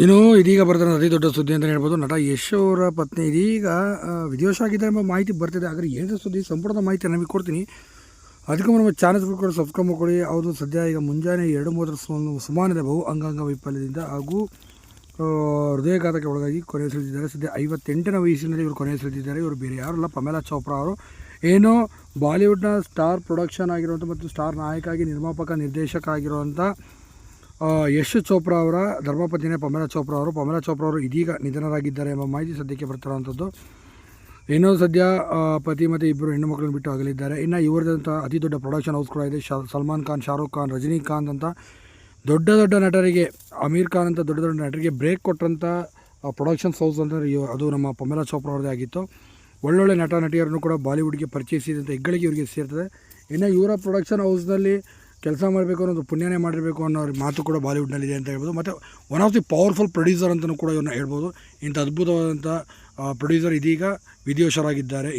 ಇನ್ನು ಇದೀಗ ಬರ್ತಾರೆ ಅತಿ ದೊಡ್ಡ ಸುದ್ದಿ ಅಂತ ಹೇಳ್ಬೋದು. ನಟ ಯಶ್ ಅವರ ಪತ್ನಿ ಇದೀಗ ವಿದೇಶ ಆಗಿದ್ದಾರೆ ಎಂಬ ಮಾಹಿತಿ ಬರ್ತಿದೆ. ಆದರೆ ಏನಿದೆ ಸುದ್ದಿ ಸಂಪೂರ್ಣ ಮಾಹಿತಿ ನಮಗೆ ಕೊಡ್ತೀನಿ. ಅದಕ್ಕೆ ನಮ್ಮ ಚಾನಲ್ ಕೂಡ ಸಬ್ಸ್ಕ್ರೈಬ್ ಮಾಡ್ಕೊಳ್ಳಿ. ಅವರು ಸದ್ಯ ಈಗ ಮುಂಜಾನೆ ಎರಡು ಮೂವತ್ತರ ಸುಮಾನಿದೆ ಬಹು ಅಂಗಾಂಗ ವೈಫಲ್ಯದಿಂದ ಹಾಗೂ ಹೃದಯಘಾತಕ್ಕೆ ಒಳಗಾಗಿ ಕೊನೆಯುಸಿಳಿದಿದ್ದಾರೆ ಸದ್ಯ ಐವತ್ತೆಂಟನೇ ವಯಸ್ಸಿನಲ್ಲಿ ಇವರು ಕೊನೆಯುಸಿಳಿದಿದ್ದಾರೆ ಇವರು ಬೇರೆ ಯಾರಲ್ಲ ಪಮೇಲಾ ಚೋಪ್ರಾ ಅವರು. ಏನೋ ಬಾಲಿವುಡ್ನ ಸ್ಟಾರ್ ಪ್ರೊಡಕ್ಷನ್ ಆಗಿರುವಂಥ ಮತ್ತು ಸ್ಟಾರ್ ನಾಯಕ ಆಗಿ ನಿರ್ಮಾಪಕ ನಿರ್ದೇಶಕ ಆಗಿರುವಂಥ ಯಶ್ ಚೋಪ್ರಾ ಅವರ, ಧರ್ಮಪತ್ನಿನೇ ಪಮೇಲಾ ಚೋಪ್ರಾ ಅವರು. ಪಮೇಲಾ ಚೋಪ್ರಾ ಅವರು ಇದೀಗ ನಿಧನರಾಗಿದ್ದಾರೆ ಎಂಬ ಮಾಹಿತಿ ಸದ್ಯಕ್ಕೆ ಬರ್ತಿರೋವಂಥದ್ದು ಏನೋ ಸದ್ಯ ಪತಿ ಮತ್ತು ಇಬ್ಬರು ಹೆಣ್ಣು ಮಕ್ಕಳನ್ನು ಬಿಟ್ಟು ಆಗಲಿದ್ದಾರೆ ಇನ್ನು ಇವರದಂಥ ಅತಿ ದೊಡ್ಡ ಪ್ರೊಡಕ್ಷನ್ ಹೌಸ್ ಕೂಡ ಇದೆ. ಸಲ್ಮಾನ್ ಖಾನ್, ಶಾರುಖ್ ಖಾನ್, ರಜನಿಕಾಂತ್ ಅಂತ ದೊಡ್ಡ ದೊಡ್ಡ ನಟರಿಗೆ, ಅಮೀರ್ ಖಾನ್ ಅಂತ ದೊಡ್ಡ ದೊಡ್ಡ ನಟರಿಗೆ ಬ್ರೇಕ್ ಕೊಟ್ಟಂಥ ಪ್ರೊಡಕ್ಷನ್ಸ್ ಹೌಸ್ ಅಂದರೆ ಅದು ನಮ್ಮ ಪಮೇಲಾ ಚೋಪ್ರಾ ಅವ್ರದ್ದೇ ಆಗಿತ್ತು. ಒಳ್ಳೊಳ್ಳೆ ನಟ, ನಟಿಯರನ್ನು ಕೂಡ ಬಾಲಿವುಡ್ಗೆ ಪರಿಚಯಿಸಿದಂಥ ಹೆಗ್ಗಳಿಗೆ ಇವರಿಗೆ ಸೇರ್ತದೆ. ಇನ್ನು ಇವರ ಪ್ರೊಡಕ್ಷನ್ ಹೌಸ್ನಲ್ಲಿ ಕೆಲಸ ಮಾಡಬೇಕು ಅನ್ನೋದು ಪುಣ್ಯನೇ ಮಾಡಿರಬೇಕು ಅನ್ನೋ ಮಾತು ಕೂಡ ಬಾಲಿವುಡ್ನಲ್ಲಿದೆ ಅಂತ ಹೇಳ್ಬೋದು. ಮತ್ತು one of the powerful producer ಅಂತಲೂ ಕೂಡ ಇವನ್ನ ಹೇಳ್ಬೋದು. ಇಂಥ ಅದ್ಭುತವಾದಂಥ ಪ್ರೊಡ್ಯೂಸರ್ ಇದೀಗ ವಿಧಿವಶರಾಗಿದ್ದಾರೆ.